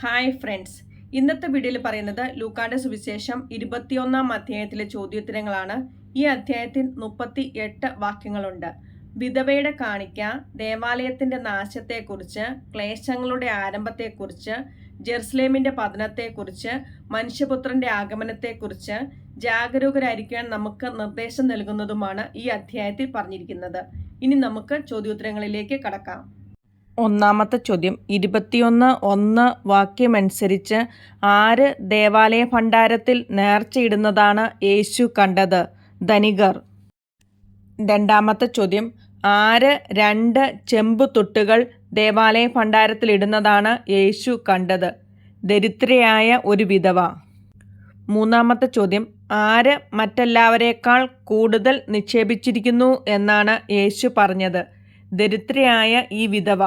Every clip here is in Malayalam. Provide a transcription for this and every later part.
ഹായ് ഫ്രണ്ട്സ് ഇന്നത്തെ വീഡിയോയിൽ പറയുന്നത് ലൂക്കാന്റെ സുവിശേഷം ഇരുപത്തിയൊന്നാം അധ്യായത്തിലെ ചോദ്യോത്തരങ്ങളാണ്. ഈ അധ്യായത്തിൽ മുപ്പത്തി എട്ട് വാക്യങ്ങളുണ്ട്. വിധവയുടെ കാണിക്ക ദേവാലയത്തിന്റെ നാശത്തെക്കുറിച്ച് ക്ലേശങ്ങളുടെ ആരംഭത്തെക്കുറിച്ച് ജെറുസലേമിന്റെ പതനത്തെക്കുറിച്ച് മനുഷ്യപുത്രന്റെ ആഗമനത്തെക്കുറിച്ച് ജാഗരൂകരായിരിക്കാൻ നമുക്ക് നിർദ്ദേശം നൽകുന്നതുമാണ് ഈ അധ്യായത്തിൽ പറഞ്ഞിരിക്കുന്നത്. ഇനി നമുക്ക് ചോദ്യോത്തരങ്ങളിലേക്ക് കടക്കാം. ഒന്നാമത്തെ ചോദ്യം. ഇരുപത്തിയൊന്ന് ഒന്ന് വാക്യമനുസരിച്ച് ആര് ദേവാലയ ഭണ്ഡാരത്തിൽ നേർച്ചയിടുന്നതാണ് യേശു കണ്ടത്? ധനികർ. രണ്ടാമത്തെ ചോദ്യം. ആര് രണ്ട് ചെമ്പ് തൊട്ടുകൾ ദേവാലയ ഭണ്ഡാരത്തിൽ ഇടുന്നതാണ് യേശു കണ്ടത്? ദരിദ്രയായ ഒരു വിധവ. മൂന്നാമത്തെ ചോദ്യം. ആര് മറ്റെല്ലാവരേക്കാൾ കൂടുതൽ നിക്ഷേപിച്ചിരിക്കുന്നു എന്നാണ് യേശു പറഞ്ഞത്. ദരിദ്രയായ ഈ വിധവ.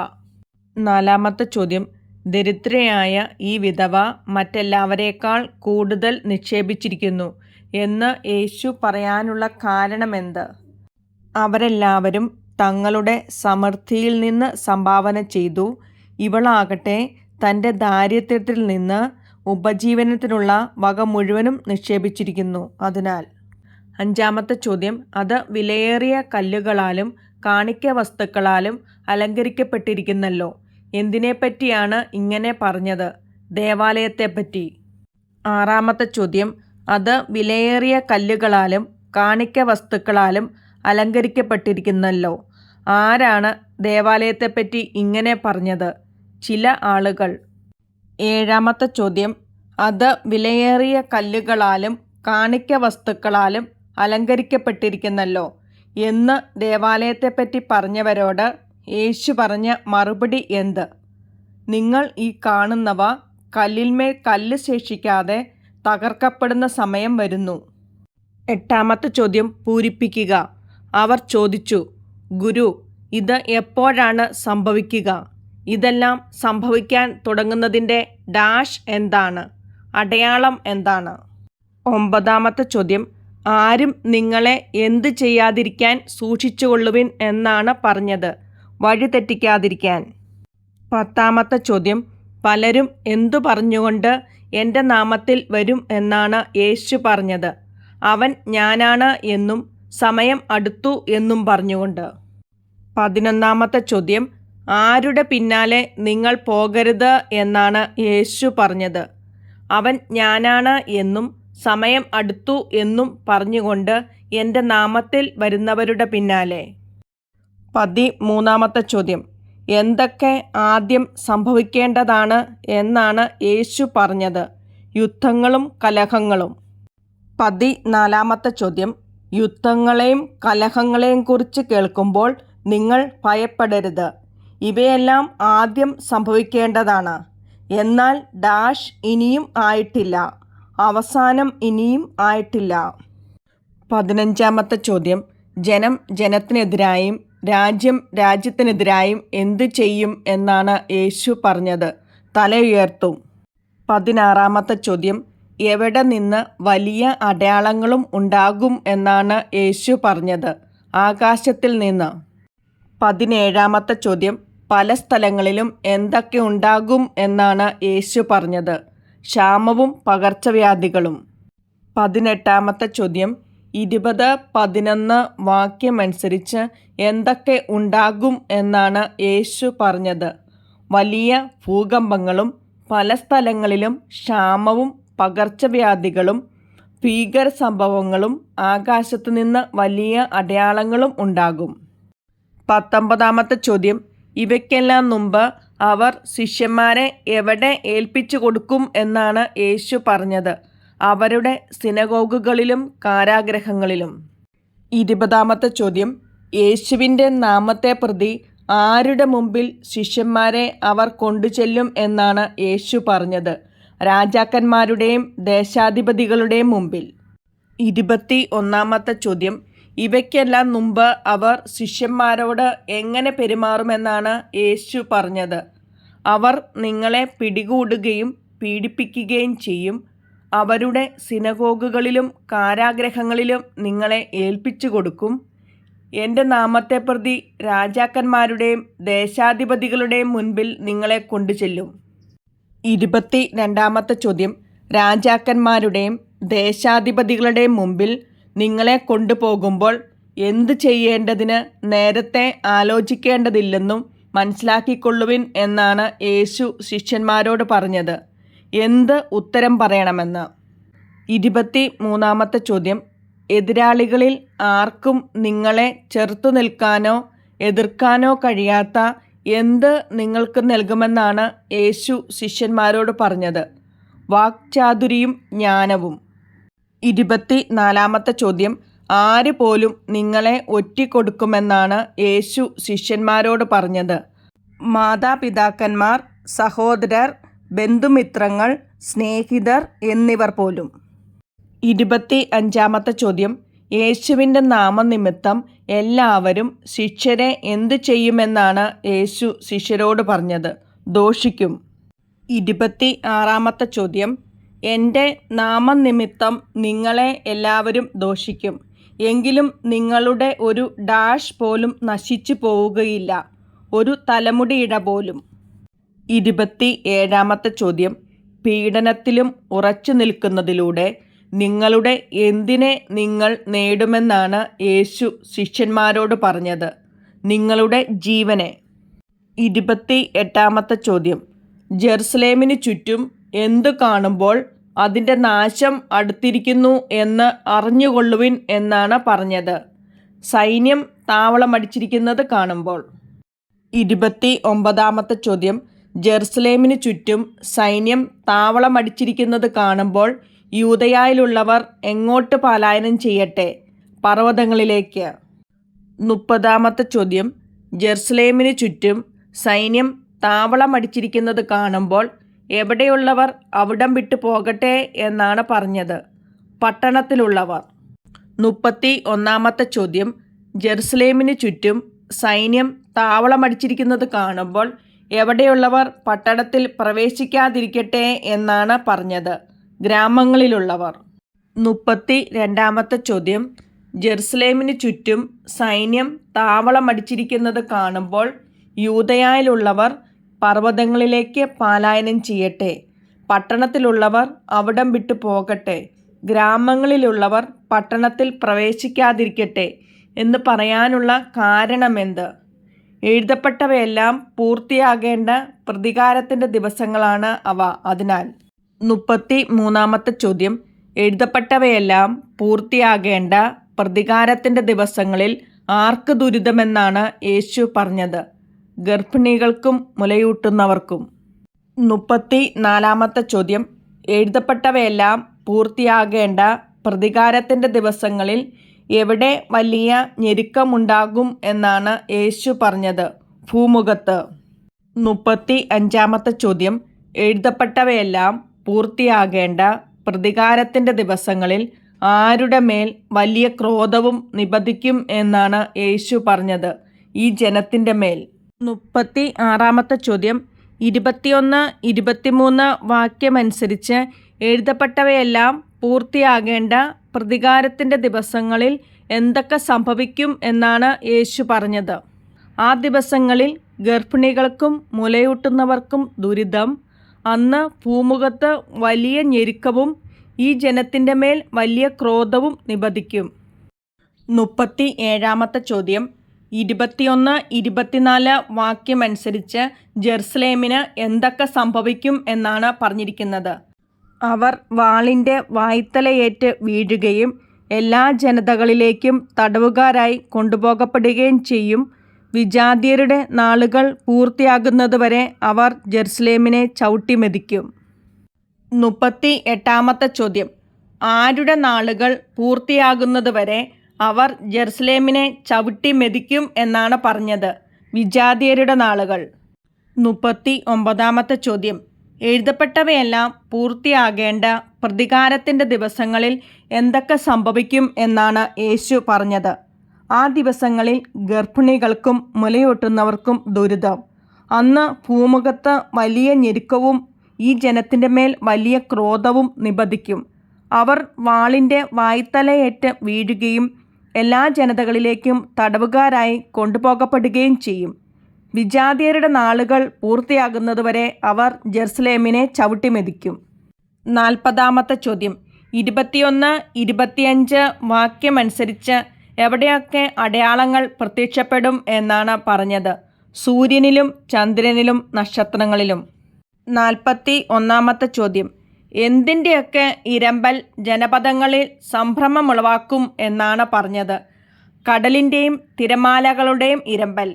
നാലാമത്തെ ചോദ്യം. ദരിദ്രയായ ഈ വിധവ മറ്റെല്ലാവരേക്കാൾ കൂടുതൽ നിക്ഷേപിച്ചിരിക്കുന്നു എന്ന് യേശു പറയാനുള്ള കാരണമെന്ത് അവരെല്ലാവരും തങ്ങളുടെ സമൃദ്ധിയിൽ നിന്ന് സംഭാവന ചെയ്തു. ഇവളാകട്ടെ തന്റെ ദാരിദ്ര്യത്തിൽ നിന്ന് ഉപജീവനത്തിനുള്ള വക മുഴുവനും നിക്ഷേപിച്ചിരിക്കുന്നു. അതിനാൽ അഞ്ചാമത്തെ ചോദ്യം. അത് വിലയേറിയ കല്ലുകളാലും കാണിക്ക വസ്തുക്കളാലും അലങ്കരിക്കപ്പെട്ടിരിക്കുന്നല്ലോ. എന്തിനെപ്പറ്റിയാണ് ഇങ്ങനെ പറഞ്ഞത്? ദേവാലയത്തെപ്പറ്റി. ആറാമത്തെ ചോദ്യം. അത് വിലയേറിയ കല്ലുകളാലും കാണിക്ക വസ്തുക്കളാലും അലങ്കരിക്കപ്പെട്ടിരിക്കുന്നല്ലോ. ആരാണ് ദേവാലയത്തെപ്പറ്റി ഇങ്ങനെ പറഞ്ഞത്? ചില ആളുകൾ. ഏഴാമത്തെ ചോദ്യം. അത് വിലയേറിയ കല്ലുകളാലും കാണിക്ക വസ്തുക്കളാലും അലങ്കരിക്കപ്പെട്ടിരിക്കുന്നല്ലോ എന്ന് ദേവാലയത്തെപ്പറ്റി പറഞ്ഞവരോട് യേശു പറഞ്ഞ മറുപടി എന്ത്? നിങ്ങൾ ഈ കാണുന്നവ കല്ലിന്മേൽ കല്ല് ശേഷിക്കാതെ തകർക്കപ്പെടുന്ന സമയം വരുന്നു. എട്ടാമത്തെ ചോദ്യം പൂരിപ്പിക്കുക. അവർ ചോദിച്ചു ഗുരു ഇത് എപ്പോഴാണ് സംഭവിക്കുക? ഇതെല്ലാം സംഭവിക്കാൻ തുടങ്ങുന്നതിന്റെ ഡാഷ് എന്താണ്? അടയാളം എന്താണ്? ഒമ്പതാമത്തെ ചോദ്യം ആരും നിങ്ങളെ എന്ത് ചെയ്യാതിരിക്കാൻ സൂക്ഷിച്ചുകൊള്ളുവിൻ എന്നാണ് പറഞ്ഞത്. വഴി തെറ്റിക്കാതിരിക്കാൻ പത്താമത്തെ ചോദ്യം പലരും എന്തു പറഞ്ഞുകൊണ്ട് എന്റെ നാമത്തിൽ വരും എന്നാണ് യേശു പറഞ്ഞത്. അവൻ ഞാനാണ് എന്നും സമയം അടുത്തു എന്നും പറഞ്ഞുകൊണ്ട്. പതിനൊന്നാമത്തെ ചോദ്യം ആരുടെ പിന്നാലെ നിങ്ങൾ പോകരുത് എന്നാണ് യേശു പറഞ്ഞത്. അവൻ ഞാനാണ് എന്നും സമയം അടുത്തു എന്നും പറഞ്ഞുകൊണ്ട് എന്റെ നാമത്തിൽ വരുന്നവരുടെ പിന്നാലെ. പതിമൂന്നാമത്തെ ചോദ്യം. എന്തൊക്കെ ആദ്യം സംഭവിക്കേണ്ടതാണ് എന്നാണ് യേശു പറഞ്ഞത്. യുദ്ധങ്ങളും കലഹങ്ങളും. പതിനാലാമത്തെ ചോദ്യം. യുദ്ധങ്ങളെയും കലഹങ്ങളെയും കുറിച്ച് കേൾക്കുമ്പോൾ നിങ്ങൾ ഭയപ്പെടരുത്. ഇവയെല്ലാം ആദ്യം സംഭവിക്കേണ്ടതാണ്. എന്നാൽ ഡാഷ് ഇനിയും ആയിട്ടില്ല. അവസാനം ഇനിയും ആയിട്ടില്ല. പതിനഞ്ചാമത്തെ ചോദ്യം. ജനം ജനത്തിനെതിരായും രാജ്യം രാജ്യത്തിനെതിരായും എന്തു ചെയ്യും എന്നാണ് യേശു പറഞ്ഞത്. തല ഉയർത്തും പതിനാറാമത്തെ ചോദ്യം എവിടെ നിന്ന് വലിയ അടയാളങ്ങളും ഉണ്ടാകും എന്നാണ് യേശു പറഞ്ഞത്. ആകാശത്തിൽ നിന്ന്. പതിനേഴാമത്തെ ചോദ്യം പല സ്ഥലങ്ങളിലും എന്തൊക്കെ ഉണ്ടാകും എന്നാണ് യേശു പറഞ്ഞത്. ക്ഷാമവും പകർച്ചവ്യാധികളും. പതിനെട്ടാമത്തെ ചോദ്യം ഇരുപത് പതിനൊന്ന് വാക്യമനുസരിച്ച് എന്തൊക്കെ ഉണ്ടാകും എന്നാണ് യേശു പറഞ്ഞത്. വലിയ ഭൂകമ്പങ്ങളും പല സ്ഥലങ്ങളിലും ക്ഷാമവും പകർച്ചവ്യാധികളും ഭീകര സംഭവങ്ങളും ആകാശത്തു നിന്ന് വലിയ അടയാളങ്ങളും ഉണ്ടാകും. പത്തൊമ്പതാമത്തെ ചോദ്യം ഇവയ്ക്കെല്ലാം മുമ്പ് അവർ ശിഷ്യന്മാരെ എവിടെ ഏൽപ്പിച്ചു കൊടുക്കും എന്നാണ് യേശു പറഞ്ഞത്. അവരുടെ സിനഗോഗുകളിലും കാരാഗ്രഹങ്ങളിലും. ഇരുപതാമത്തെ ചോദ്യം യേശുവിന്റെ നാമത്തെ പ്രതി ആരുടെ മുമ്പിൽ ശിഷ്യന്മാരെ അവർ കൊണ്ടുചെല്ലും എന്നാണ് യേശു പറഞ്ഞത്. രാജാക്കന്മാരുടെയും ദേശാധിപതികളുടെയും മുമ്പിൽ. ഇരുപത്തി ഒന്നാമത്തെ ചോദ്യം. ഇവയ്ക്കെല്ലാം മുമ്പ് അവർ ശിഷ്യന്മാരോട് എങ്ങനെ പെരുമാറുമെന്നാണ് യേശു പറഞ്ഞത്. അവർ നിങ്ങളെ പിടികൂടുകയും പീഡിപ്പിക്കുകയും ചെയ്യും. അവരുടെ സിനഗോഗുകളിലും കാരാഗ്രഹങ്ങളിലും നിങ്ങളെ ഏൽപ്പിച്ചു കൊടുക്കും എന്റെ നാമത്തെ പ്രതി രാജാക്കന്മാരുടെയും ദേശാധിപതികളുടെയും മുൻപിൽ നിങ്ങളെ കൊണ്ടുചെല്ലും. ഇരുപത്തി രണ്ടാമത്തെ ചോദ്യം. രാജാക്കന്മാരുടെയും ദേശാധിപതികളുടെയും മുമ്പിൽ നിങ്ങളെ കൊണ്ടുപോകുമ്പോൾ എന്തു ചെയ്യേണ്ടതിന് നേരത്തെ ആലോചിക്കേണ്ടതില്ലെന്നും മനസ്സിലാക്കിക്കൊള്ളുവിൻ എന്നാണ് യേശു ശിഷ്യന്മാരോട് പറഞ്ഞത്. എന്ത് ഉത്തരം പറയണമെന്ന്? ഇരുപത്തി മൂന്നാമത്തെ ചോദ്യം. എതിരാളികളിൽ ആർക്കും നിങ്ങളെ ചെറുത്തു നിൽക്കാനോ എതിർക്കാനോ കഴിയാത്ത എന്ത് നിങ്ങൾക്ക് നൽകുമെന്നാണ് യേശു ശിഷ്യന്മാരോട് പറഞ്ഞത്. വാക്ചാതുരിയും ജ്ഞാനവും. ഇരുപത്തി നാലാമത്തെ ചോദ്യം ആര് പോലും നിങ്ങളെ ഒറ്റിക്കൊടുക്കുമെന്നാണ് യേശു ശിഷ്യന്മാരോട് പറഞ്ഞത്. മാതാപിതാക്കന്മാർ സഹോദരർ ബന്ധുമിത്രങ്ങൾ സ്നേഹിതർ എന്നിവർ പോലും. ഇരുപത്തി അഞ്ചാമത്തെ ചോദ്യം. യേശുവിന്റെ നാമനിമിത്തം എല്ലാവരും ശിഷ്യരെ എന്തു ചെയ്യുമെന്നാണ് യേശു ശിഷ്യരോട് പറഞ്ഞത്. ദോഷിക്കും. ഇരുപത്തി ആറാമത്തെ ചോദ്യം. എന്റെ നാമനിമിത്തം നിങ്ങളെ എല്ലാവരും ദോഷിക്കും. എങ്കിലും നിങ്ങളുടെ ഒരു ഡാഷ് പോലും നശിച്ചു പോവുകയില്ല. ഒരു തലമുടിയിട പോലും. ഇരുപത്തി ഏഴാമത്തെ ചോദ്യം. പീഡനത്തിലും ഉറച്ചു നിൽക്കുന്നതിലൂടെ നിങ്ങളുടെ എന്തിനെ നിങ്ങൾ നേടുമെന്നാണ് യേശു ശിഷ്യന്മാരോട് പറഞ്ഞത്. നിങ്ങളുടെ ജീവനെ. ഇരുപത്തി എട്ടാമത്തെ ചോദ്യം. ജെറുസലേമിന് ചുറ്റും എന്തു കാണുമ്പോൾ അതിന്റെ നാശം അടുത്തിരിക്കുന്നു എന്ന് അറിഞ്ഞുകൊള്ളുവിൻ എന്നാണ് പറഞ്ഞത്. സൈന്യം താവളമടിച്ചിരിക്കുന്നത് കാണുമ്പോൾ. ഇരുപത്തി ഒമ്പതാമത്തെ ചോദ്യം. ജെറുസലേമിന് ചുറ്റും സൈന്യം താവളമടിച്ചിരിക്കുന്നത് കാണുമ്പോൾ യൂതയായിലുള്ളവർ എങ്ങോട്ട് പലായനം ചെയ്യട്ടെ? പർവതങ്ങളിലേക്ക്. മുപ്പതാമത്തെ ചോദ്യം. ജെറുസലേമിന് ചുറ്റും സൈന്യം താവളമടിച്ചിരിക്കുന്നത് കാണുമ്പോൾ എവിടെയുള്ളവർ അവിടം വിട്ടു പോകട്ടെ എന്നാണ് പറഞ്ഞത്. പട്ടണത്തിലുള്ളവർ. മുപ്പത്തി ഒന്നാമത്തെ ചോദ്യം. ജെറുസലേമിന് ചുറ്റും സൈന്യം താവളമടിച്ചിരിക്കുന്നത് കാണുമ്പോൾ എവിടെയുള്ളവർ പട്ടണത്തിൽ പ്രവേശിക്കാതിരിക്കട്ടെ എന്നാണ് പറഞ്ഞത്. ഗ്രാമങ്ങളിലുള്ളവർ. മുപ്പത്തി രണ്ടാമത്തെ ചോദ്യം. ജെറുസലേമിന് ചുറ്റും സൈന്യം താവളമടിച്ചിരിക്കുന്നത് കാണുമ്പോൾ യൂതയായിലുള്ളവർ പർവതങ്ങളിലേക്ക് പാലായനം ചെയ്യട്ടെ. പട്ടണത്തിലുള്ളവർ അവിടം വിട്ടു പോകട്ടെ. ഗ്രാമങ്ങളിലുള്ളവർ പട്ടണത്തിൽ പ്രവേശിക്കാതിരിക്കട്ടെ എന്ന് പറയാനുള്ള കാരണമെന്ത്? എഴുതപ്പെട്ടവയെല്ലാം പൂർത്തിയാകേണ്ട പ്രതികാരത്തിന്റെ ദിവസങ്ങളാണ് അവ. അതിനാൽ മുപ്പത്തി മൂന്നാമത്തെ ചോദ്യം. എഴുതപ്പെട്ടവയെല്ലാം പൂർത്തിയാകേണ്ട പ്രതികാരത്തിന്റെ ദിവസങ്ങളിൽ ആർക്ക് ദുരിതമെന്നാണ് യേശു പറഞ്ഞത്. ഗർഭിണികൾക്കും മുലയൂട്ടുന്നവർക്കും. മുപ്പത്തി നാലാമത്തെ ചോദ്യം. എഴുതപ്പെട്ടവയെല്ലാം പൂർത്തിയാകേണ്ട പ്രതികാരത്തിന്റെ ദിവസങ്ങളിൽ എവിടെ വലിയ ഞെരുക്കമുണ്ടാകും എന്നാണ് യേശു പറഞ്ഞത്. ഭൂമുഖത്ത്. മുപ്പത്തി അഞ്ചാമത്തെ ചോദ്യം. എഴുതപ്പെട്ടവയെല്ലാം പൂർത്തിയാകേണ്ട പ്രതികാരത്തിന്റെ ദിവസങ്ങളിൽ ആരുടെ മേൽ വലിയ ക്രോധവും നിബദിക്കും എന്നാണ് യേശു പറഞ്ഞത്. ഈ ജനത്തിന്റെ മേൽ. മുപ്പത്തി ആറാമത്തെ ചോദ്യം. ഇരുപത്തിയൊന്ന് ഇരുപത്തിമൂന്ന് വാക്യമനുസരിച്ച് എഴുതപ്പെട്ടവയെല്ലാം പൂർത്തിയാകേണ്ട പ്രതികാരത്തിന്റെ ദിവസങ്ങളിൽ എന്തൊക്കെ സംഭവിക്കും എന്നാണ് യേശു പറഞ്ഞത്. ആ ദിവസങ്ങളിൽ ഗർഭിണികൾക്കും മുലയൂട്ടുന്നവർക്കും ദുരിതം അന്ന് ഭൂമുഖത്ത് വലിയ ഞെരുക്കവും ഈ ജനത്തിന്റെ മേൽ വലിയ ക്രോധവും നിബദിക്കും മുപ്പത്തി ഏഴാമത്തെ ചോദ്യം. ഇരുപത്തിയൊന്ന് ഇരുപത്തിനാല് വാക്യമനുസരിച്ച് ജെറുസലേമിന് എന്തൊക്കെ സംഭവിക്കും എന്നാണ് പറഞ്ഞിരിക്കുന്നത്. അവർ വാളിന്റെ വായ്ത്തലയേറ്റ് വീഴുകയും എല്ലാ ജനതകളിലേക്കും തടവുകാരായി കൊണ്ടുപോകപ്പെടുകയും ചെയ്യും. വിജാതിയരുടെ നാളുകൾ പൂർത്തിയാകുന്നതുവരെ അവർ ജെറുസലേമിനെ ചവിട്ടിമെതിക്കും. മുപ്പത്തി എട്ടാമത്തെ ചോദ്യം. ആരുടെ നാളുകൾ പൂർത്തിയാകുന്നതുവരെ അവർ ജെറുസലേമിനെ ചവിട്ടി മെതിക്കും എന്നാണ് പറഞ്ഞത്. വിജാതിയരുടെ നാളുകൾ. മുപ്പത്തി ഒമ്പതാമത്തെ ചോദ്യം. എഴുതപ്പെട്ടവയെല്ലാം പൂർത്തിയാകേണ്ട പ്രതികാരത്തിന്റെ ദിവസങ്ങളിൽ എന്തൊക്കെ സംഭവിക്കും എന്നാണ് യേശു പറഞ്ഞത്. ആ ദിവസങ്ങളിൽ ഗർഭിണികൾക്കും മുലയൂട്ടുന്നവർക്കും ദുരിതം. അന്ന് ഭൂമുഖത്ത് വലിയ ഞെരുക്കവും ഈ ജനത്തിന്റെ മേൽ വലിയ ക്രോധവും നിബദിക്കും അവർ വാളിന്റെ വായ്ത്തലയേറ്റ് വീഴുകയും എല്ലാ ജനതകളിലേക്കും തടവുകാരായി കൊണ്ടുപോകപ്പെടുകയും ചെയ്യും. വിജാതിയരുടെ നാളുകൾ പൂർത്തിയാകുന്നതുവരെ അവർ ജെറുസലേമിനെ ചവിട്ടിമെതിക്കും. നാൽപ്പതാമത്തെ ചോദ്യം. ഇരുപത്തിയൊന്ന് ഇരുപത്തിയഞ്ച് വാക്യമനുസരിച്ച് എവിടെയൊക്കെ അടയാളങ്ങൾ പ്രത്യക്ഷപ്പെടും എന്നാണ് പറഞ്ഞത്. സൂര്യനിലും ചന്ദ്രനിലും നക്ഷത്രങ്ങളിലും. നാൽപ്പത്തി ഒന്നാമത്തെ ചോദ്യം. എന്തിന്റെയൊക്കെ ഇരമ്പൽ ജനപദങ്ങളിൽ സംഭ്രമമുളവാക്കും എന്നാണ് പറഞ്ഞത്. കടലിന്റെയും തിരമാലകളുടെയും ഇരമ്പൽ.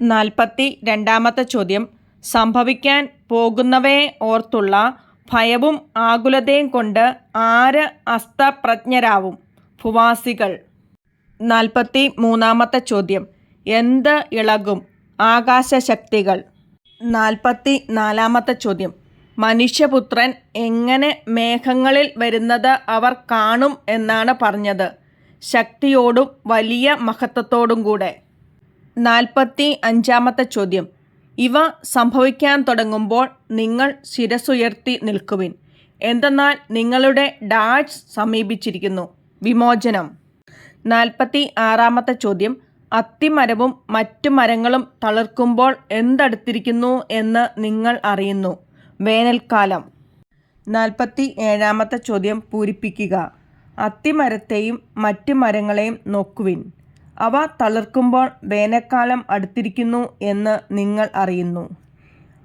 നാൽപ്പത്തി രണ്ടാമത്തെ ചോദ്യം. സംഭവിക്കാൻ പോകുന്നവയെ ഓർത്തുള്ള ഭയവും ആകുലതയും കൊണ്ട് ആര് അസ്തപ്രജ്ഞരാവും? ഭുവാസികൾ. നാൽപ്പത്തി മൂന്നാമത്തെ ചോദ്യം. എന്ത് ഇളകും? ആകാശശക്തികൾ. നാൽപ്പത്തി നാലാമത്തെ ചോദ്യം. മനുഷ്യപുത്രൻ എങ്ങനെ മേഘങ്ങളിൽ വരുന്നത് അവർ കാണും എന്നാണ് പറഞ്ഞത്. ശക്തിയോടും വലിയ മഹത്വത്തോടും കൂടെ. നാൽപ്പത്തി അഞ്ചാമത്തെ ചോദ്യം. ഇവ സംഭവിക്കാൻ തുടങ്ങുമ്പോൾ നിങ്ങൾ ശിരസുയർത്തി നിൽക്കുവിൻ. എന്തെന്നാൽ നിങ്ങളുടെ ഡാഷ് സമീപിച്ചിരിക്കുന്നു. വിമോചനം. നാൽപ്പത്തി ആറാമത്തെ ചോദ്യം അത്തിമരവും മറ്റു മരങ്ങളും തളിർക്കുമ്പോൾ എന്തടുത്തിരിക്കുന്നു എന്ന് നിങ്ങൾ അറിയുന്നു. വേനൽക്കാലം. നാൽപ്പത്തി ഏഴാമത്തെ ചോദ്യം പൂരിപ്പിക്കുക. അത്തിമരത്തെയും മറ്റു മരങ്ങളെയും നോക്കുവിൻ. അവ തളിർക്കുമ്പോൾ വേനൽക്കാലം അടുത്തിരിക്കുന്നു എന്ന് നിങ്ങൾ അറിയുന്നു.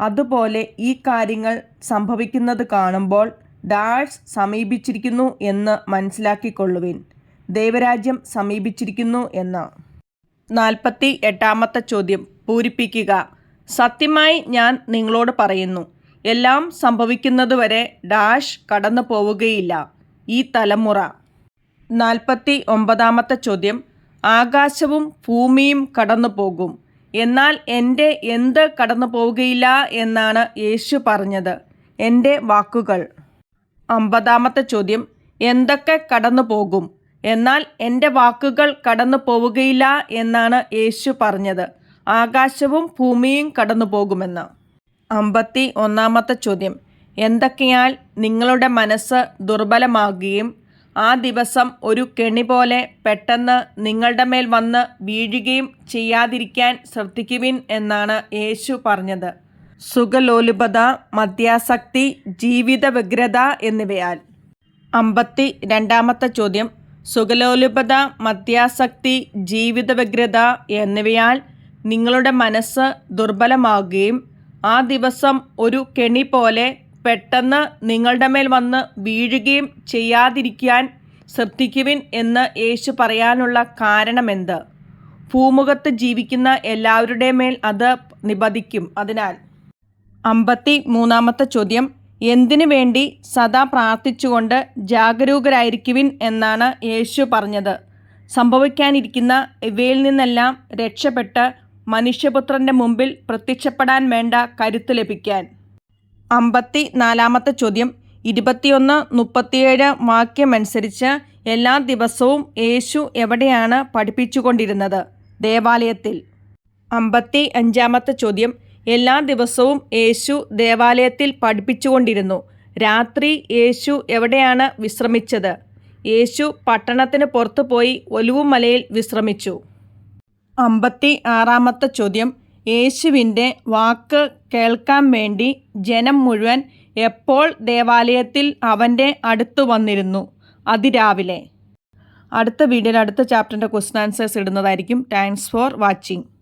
അതുപോലെ ഈ കാര്യങ്ങൾ സംഭവിക്കുന്നത് കാണുമ്പോൾ ഡാഷ് സമീപിച്ചിരിക്കുന്നു എന്ന് മനസ്സിലാക്കിക്കൊള്ളുവിൻ. ദൈവരാജ്യം സമീപിച്ചിരിക്കുന്നു എന്ന് നാൽപ്പത്തി എട്ടാമത്തെ ചോദ്യം പൂരിപ്പിക്കുക. സത്യമായി ഞാൻ നിങ്ങളോട് പറയുന്നു എല്ലാം സംഭവിക്കുന്നതുവരെ ഡാഷ് കടന്നു പോവുകയില്ല ഈ തലമുറ. നാൽപ്പത്തി ഒമ്പതാമത്തെ ചോദ്യം ആകാശവും ഭൂമിയും കടന്നു പോകും എന്നാൽ എന്റെ എന്ത് കടന്നു പോവുകയില്ല എന്നാണ് യേശു പറഞ്ഞത്. എന്റെ വാക്കുകൾ. അമ്പതാമത്തെ ചോദ്യം എന്തൊക്കെ കടന്നു പോകും എന്നാൽ എന്റെ വാക്കുകൾ കടന്നു പോവുകയില്ല എന്നാണ് യേശു പറഞ്ഞത്. ആകാശവും ഭൂമിയും കടന്നു പോകുമെന്ന്. അമ്പത്തി ഒന്നാമത്തെ ചോദ്യം. എന്തൊക്കെയാൽ നിങ്ങളുടെ മനസ്സ് ദുർബലമാകുകയും ആ ദിവസം ഒരു കെണി പോലെ പെട്ടെന്ന് നിങ്ങളുടെ മേൽ വന്ന് വീഴുകയും ചെയ്യാതിരിക്കാൻ ശ്രദ്ധിക്കുവിൻ എന്നാണ് യേശു പറഞ്ഞത്. സുഖലോലുപത മദ്യാസക്തി ജീവിത വ്യഗ്രത എന്നിവയാൽ. അമ്പത്തി രണ്ടാമത്തെ ചോദ്യം. സുഖലോലുപത മത്യാസക്തി ജീവിത വ്യഗ്രത എന്നിവയാൽ നിങ്ങളുടെ മനസ്സ് ദുർബലമാകുകയും ആ ദിവസം ഒരു കെണി പോലെ പെട്ടെന്ന് നിങ്ങളുടെ മേൽ വന്ന് വീഴുകയും ചെയ്യാതിരിക്കാൻ ശ്രദ്ധിക്കുവിൻ എന്ന് യേശു പറയാനുള്ള കാരണമെന്ത്? ഭൂമുഖത്ത് ജീവിക്കുന്ന എല്ലാവരുടെ മേൽ അത് നിബദിക്കും അതിനാൽ അമ്പത്തി മൂന്നാമത്തെ ചോദ്യം എന്തിനു വേണ്ടി സദാ പ്രാർത്ഥിച്ചുകൊണ്ട് ജാഗരൂകരായിരിക്കുവിൻ എന്നാണ് യേശു പറഞ്ഞത്. സംഭവിക്കാനിരിക്കുന്ന ഇവയിൽ നിന്നെല്ലാം രക്ഷപ്പെട്ട് മനുഷ്യപുത്രന്റെ മുമ്പിൽ പ്രത്യക്ഷപ്പെടാൻ വേണ്ട കരുത്ത് ലഭിക്കാൻ. അമ്പത്തി നാലാമത്തെ ചോദ്യം ഇരുപത്തിയൊന്ന് മുപ്പത്തിയേഴ് വാക്യമനുസരിച്ച് എല്ലാ ദിവസവും യേശു എവിടെയാണ് പഠിപ്പിച്ചുകൊണ്ടിരുന്നത്? ദേവാലയത്തിൽ. അമ്പത്തി അഞ്ചാമത്തെ ചോദ്യം എല്ലാ ദിവസവും യേശു ദേവാലയത്തിൽ പഠിപ്പിച്ചുകൊണ്ടിരുന്നു. രാത്രി യേശു എവിടെയാണ് വിശ്രമിച്ചത്? യേശു പട്ടണത്തിന് പുറത്തു പോയി ഒലുവുമലയിൽ വിശ്രമിച്ചു. അമ്പത്തി ആറാമത്തെ ചോദ്യം. യേശുവിന്റെ വാക്ക് കേൾക്കാൻ വേണ്ടി ജനം മുഴുവൻ എപ്പോൾ ദേവാലയത്തിൽ അവന്റെ അടുത്ത് വന്നിരുന്നു? അതിരാവിലെ. അടുത്ത വീഡിയോയിൽ അടുത്ത ചാപ്റ്ററിന്റെ ക്വസ്റ്റൻ ആൻസേഴ്സ് ഇടുന്നതായിരിക്കും. Thanks for watching